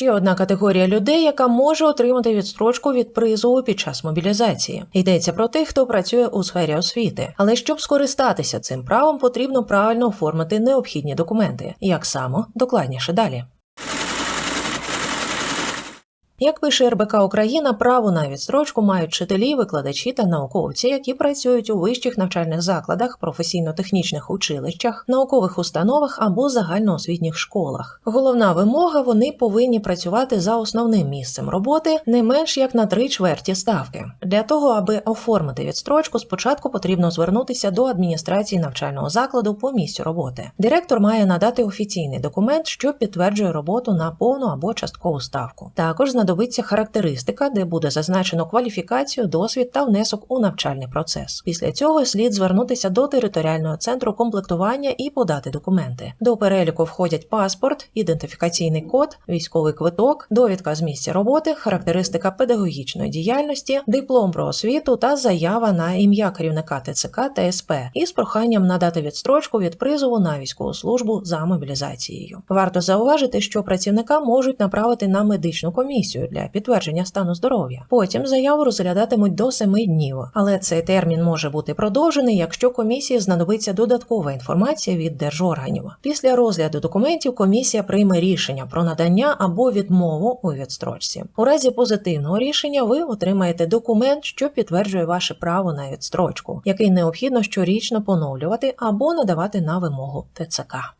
Ще одна категорія людей, яка може отримати відстрочку від призову під час мобілізації. Йдеться про тих, хто працює у сфері освіти. Але щоб скористатися цим правом, потрібно правильно оформити необхідні документи. Як само докладніше далі. Як пише РБК Україна, право на відстрочку мають вчителі, викладачі та науковці, які працюють у вищих навчальних закладах, професійно-технічних училищах, наукових установах або загальноосвітніх школах. Головна вимога вони повинні працювати за основним місцем роботи не менш як на три чверті ставки. Для того, аби оформити відстрочку, спочатку потрібно звернутися до адміністрації навчального закладу по місцю роботи. Директор має надати офіційний документ, що підтверджує роботу на повну або часткову ставку. Також знадобиться характеристика, де буде зазначено кваліфікацію, досвід та внесок у навчальний процес. Після цього слід звернутися до територіального центру комплектування і подати документи. До переліку входять паспорт, ідентифікаційний код, військовий квиток, довідка з місця роботи, характеристика педагогічної діяльності, диплом про освіту та заява на ім'я керівника ТЦК та СП із проханням надати відстрочку від призову на військову службу за мобілізацією. Варто зауважити, що працівника можуть направити на медичну комісію для підтвердження стану здоров'я. Потім заяву розглядатимуть до 7 днів, але цей термін може бути продовжений, якщо комісії знадобиться додаткова інформація від держорганів. Після розгляду документів комісія прийме рішення про надання або відмову у відстрочці. У разі позитивного рішення ви отримаєте документ, що підтверджує ваше право на відстрочку, який необхідно щорічно поновлювати або надавати на вимогу ТЦК.